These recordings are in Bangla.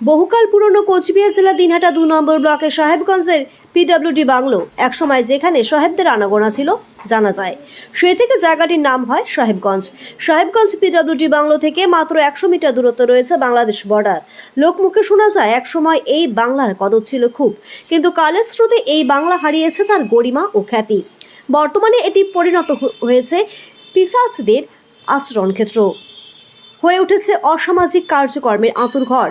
বহুকাল পুরনো কোচবিহার জেলা দিনহাটা দু নম্বর ব্লকের সাহেবগঞ্জের পিডব্লিউডি বাংলো, একসময় যেখানে সাহেবদের আনাগোনা ছিল, জানা যায়। সেই থেকে জায়গাটির নাম হয় সাহেবগঞ্জ। সাহেবগঞ্জ পিডব্লিউডি বাংলো থেকে মাত্র একশো মিটার দূরত্ব রয়েছে বাংলাদেশ বর্ডার। লোকমুখে শোনা যায়, একসময় এই বাংলার কদর ছিল খুব। কিন্তু কালের স্রোতে এই বাংলা হারিয়েছে তার গরিমা ও খ্যাতি। বর্তমানে এটি পরিণত হয়েছে পিসাচদের আচরণ ক্ষেত্র হয়ে উঠেছে অসামাজিক কার্যকর্মের আঁতুরঘর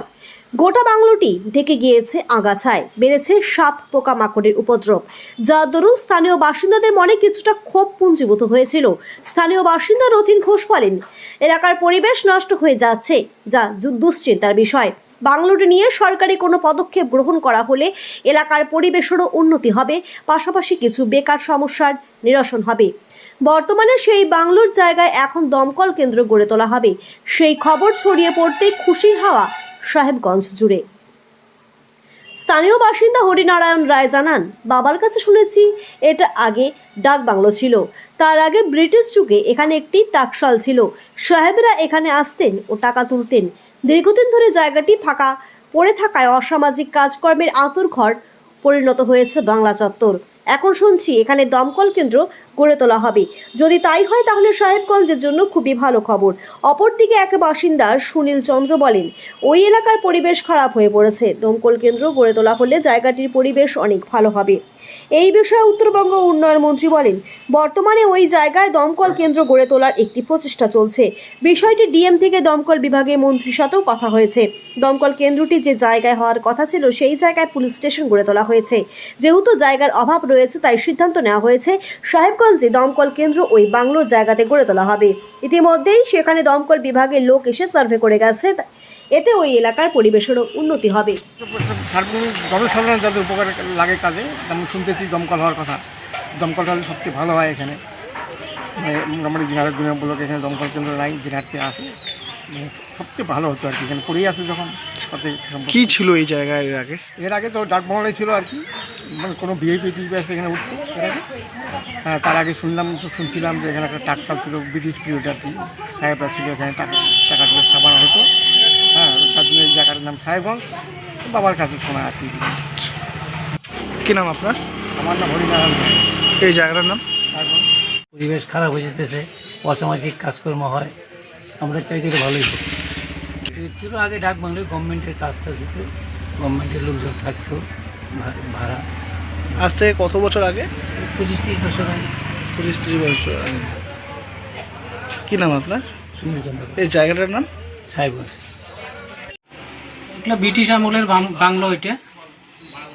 গোটা বাংলোটি ঢেকে গিয়েছে আগাছায়। বেড়েছে সাপ পোকামাকড়ের উপদ্রব। যা দরুন স্থানীয় বাসিন্দাদের মনে কিছুটা ক্ষোভ পুঞ্জীভূত হয়েছিল। স্থানীয় বাসিন্দা রথিন ঘোষ বলেন, এলাকার পরিবেশ নষ্ট হয়ে যাচ্ছে, যা দুশ্চিন্তার বিষয়। বাংলোটি নিয়ে সরকারি কোনো পদক্ষেপ গ্রহণ করা হলে এলাকার পরিবেশেরও উন্নতি হবে, পাশাপাশি কিছু বেকার সমস্যার নিরসন হবে। বর্তমানে সেই বাংলোর জায়গায় এখন দমকল কেন্দ্র গড়ে তোলা হবে। সেই খবর ছড়িয়ে পড়তেই খুশির হাওয়া সাহেবগঞ্জ জুড়ে। স্থানীয় বাসিন্দা হরিনারায়ণ রায় জানান, বাবার কাছে শুনেছি এটা আগে ডাক বাংলো ছিল। তার আগে ব্রিটিশ যুগে এখানে একটি টাকশাল ছিল। সাহেবরা এখানে আসতেন ও টাকা তুলতেন। দীর্ঘদিন ধরে জায়গাটি ফাঁকা পড়ে থাকায় অসামাজিক কাজকর্মের আঁতুর ঘর পরিণত হয়েছে বাংলা চত্বর। এখন শুনছি এখানে দমকল কেন্দ্র গড়ে তোলা হবে। যদি তাই হয় তাহলে সাহেবগঞ্জের জন্য খুবই ভালো খবর। অপরদিকে এক বাসিন্দা সুনীল চন্দ্র বলেন, ওই এলাকার পরিবেশ খারাপ হয়ে পড়েছে। দমকল কেন্দ্র গড়ে তোলা হলে জায়গাটির পরিবেশ অনেক ভালো হবে। এই বিষয়ে উত্তরবঙ্গ উন্নয়ন মন্ত্রী বলেন, বর্তমানে ওই জায়গায় দমকল কেন্দ্র গড়ে তোলার একটি প্রচেষ্টা চলছে। বিষয়টি ডিএম থেকে দমকল বিভাগের মন্ত্রীর সাথেও কথা হয়েছে। দমকল কেন্দ্রটি যে জায়গায় হওয়ার কথা ছিল, সেই জায়গায় পুলিশ স্টেশন গড়ে তোলা হয়েছে। যেহেতু জায়গার অভাব রয়েছে, তাই সিদ্ধান্ত নেওয়া হয়েছে, সাহেবগঞ্জে দমকল কেন্দ্র ওই বাংলোর জায়গাতে গড়ে তোলা হবে। ইতিমধ্যেই সেখানে দমকল বিভাগের লোক এসে সার্ভে করে গেছে। এতে ওই এলাকার পরিবেশেরও উন্নতি হবে। সার্বজনীন জনসাধারণ যাদের উপকার লাগে কাজে যেমন শুনতেছি দমকল হওয়ার কথা। দমকল হলে সবচেয়ে ভালো হয় এখানে। মানে মোটামুটি দিনারের দিনের ব্লক এখানে দমকল কেন্দ্র নাই দিনহাটতে আসে মানে সবচেয়ে ভালো হতো আর কি এখানে পড়েই আসে যখন। কি ছিল এই জায়গায় এর আগে? এর আগে তো ডাকমহলে ছিল আর কি মানে কোনো ভিআইপি টিভি আসে এখানে উঠতো। এর আগে হ্যাঁ তার আগে শুনলাম তো শুনছিলাম যে এখানে একটা টাকশাল ছিল ব্রিটিশ পিরিয়ড আর কি। সাহেবরা ছিল এখানে টাকা টাকা দিয়ে সাবান হতো হ্যাঁ তার জন্য এই জায়গাটার নাম সাহেবগঞ্জ বাবার কাছে শোনা আর কি। কি নাম আপনার? আমার নাম হরিনারায়ণ এই জায়গাটার নাম? পরিবেশ খারাপ হয়ে যেতেছে অসামাজিক কাজকর্ম হয় আমরা চাইতে এটা ভালোই হোক। ছিল আগে ডাক বাংলো গভর্নমেন্টের কাজটা দিত গভর্নমেন্টের লোকজন থাকতো ভাড়া। আজ থেকে কত বছর আগে? পঁচিশ তিরিশ বছর আগে। পঁচিশ ত্রিশ বছর আগে। কি নাম আপনার? এই জায়গাটার নাম? সাহেবগঞ্জ। এগুলো ব্রিটিশ আমলের বাংলো এটা।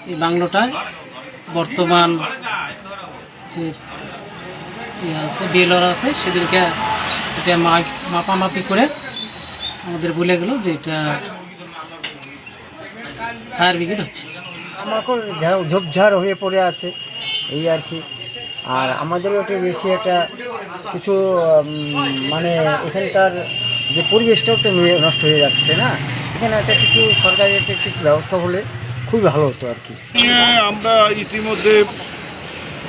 এই বাংলোটায় বর্তমান যে ইয়ে আছে বিএলআর আছে, সেদিনকে এটা মাপামাপি করে আমাদের বলে গেল যে এটা ফায়ার ব্রিগেড হচ্ছে। আমাকেও ঝা- ঝোপঝাড় হয়ে পড়ে আছে, এই আর কি। আর আমাদেরও একটু বেশি একটা কিছু মানে এখানকার যে পরিবেশটাও তো নষ্ট হয়ে যাচ্ছে না? এখানে একটা কিছু সরকারি একটা কিছু ব্যবস্থা হলে খুবই ভালো হতো আর কি। আমরা ইতিমধ্যে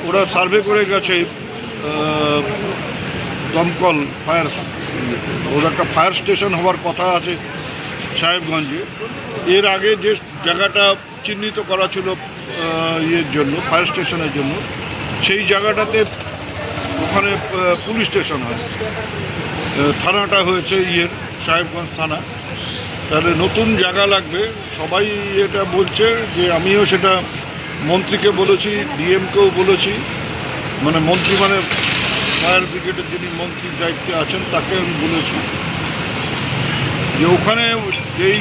ওরা সার্ভে করে গেছে দমকল, ফায়ার, ওর একটা ফায়ার স্টেশন হওয়ার কথা আছে সাহেবগঞ্জে। এর আগে যে জায়গাটা চিহ্নিত করা ছিল ইয়ের জন্য, ফায়ার স্টেশনের জন্য, সেই জায়গাটাতে ওখানে পুলিশ স্টেশন হয়। থানাটা হয়েছে ইয়ের, সাহেবগঞ্জ থানা। তাহলে নতুন জায়গা লাগবে। সবাই এটা বলছে যে আমিও সেটা মন্ত্রীকে বলেছি, ডিএমকেও বলেছি। মানে মন্ত্রী মানে ফায়ার ব্রিগেডের যিনি মন্ত্রীর দায়িত্বে আছেন, তাকে আমি বলেছি। যে ওখানে যেই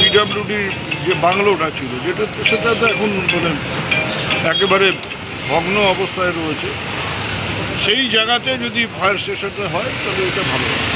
পিডাব্লিউডির যে বাংলোটা ছিল, যেটা সেটা তো এখন মানে একেবারে ভগ্ন অবস্থায় রয়েছে। সেই জায়গাতে যদি ফায়ার স্টেশনটা হয়, তাহলে এটা ভালো হয়